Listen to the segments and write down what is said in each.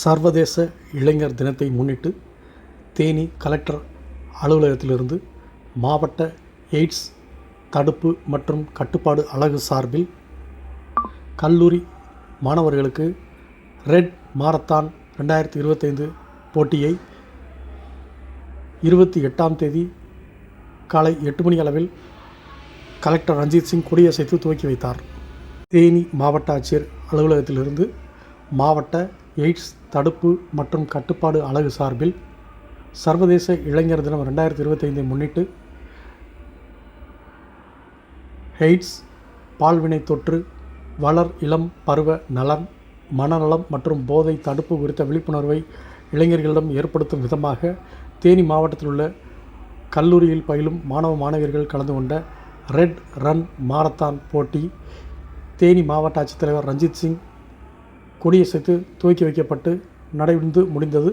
சர்வதேச இளைஞர் தினத்தை முன்னிட்டு தேனி கலெக்டர் அலுவலகத்திலிருந்து மாவட்ட எய்ட்ஸ் தடுப்பு மற்றும் கட்டுப்பாடு அழகு சார்பில் கல்லூரி மாணவர்களுக்கு ரெட் மாரத்தான் ரெண்டாயிரத்தி இருபத்தைந்து போட்டியை இருபத்தி எட்டாம் தேதி காலை எட்டு மணி அளவில் கலெக்டர் ரஞ்சித் சிங் கொடியசைத்து துவக்கி வைத்தார். தேனி மாவட்ட ஆட்சியர் அலுவலகத்திலிருந்து மாவட்ட எய்ட்ஸ் தடுப்பு மற்றும் கட்டுப்பாடு அலகு சார்பில் சர்வதேச இளைஞர் தினம் ரெண்டாயிரத்தி இருபத்தைந்தை முன்னிட்டு எய்ட்ஸ் பால்வினை தொற்று வளர் இளம் பருவ நலன் மனநலம் மற்றும் போதை தடுப்பு குறித்த விழிப்புணர்வை இளைஞர்களிடம் ஏற்படுத்தும் விதமாக தேனி மாவட்டத்தில் உள்ள கல்லூரியில் பயிலும் மாணவ மாணவியர்கள் கலந்து கொண்ட ரெட் ரன் மாரத்தான் போட்டி தேனி மாவட்ட ஆட்சித்தலைவர் ரஞ்சித் சிங் கொடியசைத்து துவக்கி வைக்கப்பட்டு நடைபெற்று முடிந்தது.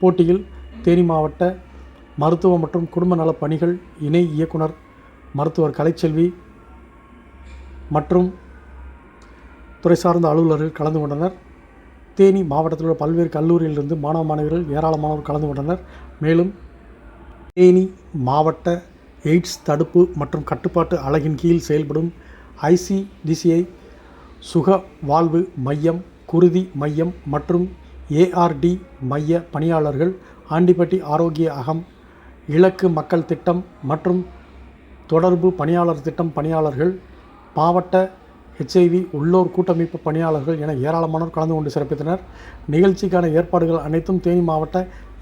போட்டியில் தேனி மாவட்ட மருத்துவ மற்றும் குடும்ப நலப் பணிகள் இணை இயக்குனர் மருத்துவர் கலைச்செல்வி மற்றும் துறை சார்ந்த அலுவலர்கள் கலந்து கொண்டனர். தேனி மாவட்டத்தில் உள்ள பல்வேறு கல்லூரியிலிருந்து மாணவ மாணவிகள் ஏராளமானவர் கலந்து கொண்டனர். மேலும் தேனி மாவட்ட எய்ட்ஸ் தடுப்பு மற்றும் கட்டுப்பாட்டு அழகின் கீழ் செயல்படும் ஐசிடிசிஐ சுக வாழ்வு மையம் குருதி மையம் மற்றும் ஏஆர்டி மைய பணியாளர்கள் ஆண்டிப்பட்டி ஆரோக்கிய அகம் இலக்கு மக்கள் திட்டம் மற்றும் தொடர்பு பணியாளர் திட்டம் பணியாளர்கள் மாவட்ட ஹெச்ஐவி உள்ளூர் கூட்டமைப்பு பணியாளர்கள் என ஏராளமானோர் கலந்து கொண்டு சிறப்பித்தனர். நிகழ்ச்சிக்கான ஏற்பாடுகள் அனைத்தும் தேனி மாவட்ட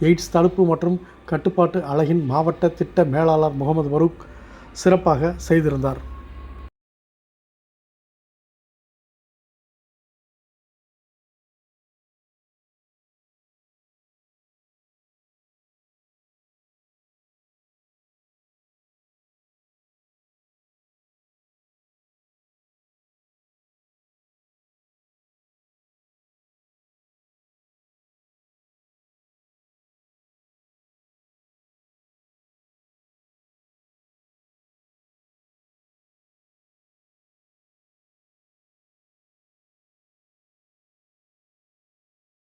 எய்ட்ஸ் தடுப்பு மற்றும் கட்டுப்பாட்டு அலகின் மாவட்ட திட்ட மேலாளர் முகமது ஃபரூக் சிறப்பாக செய்திருந்தார்.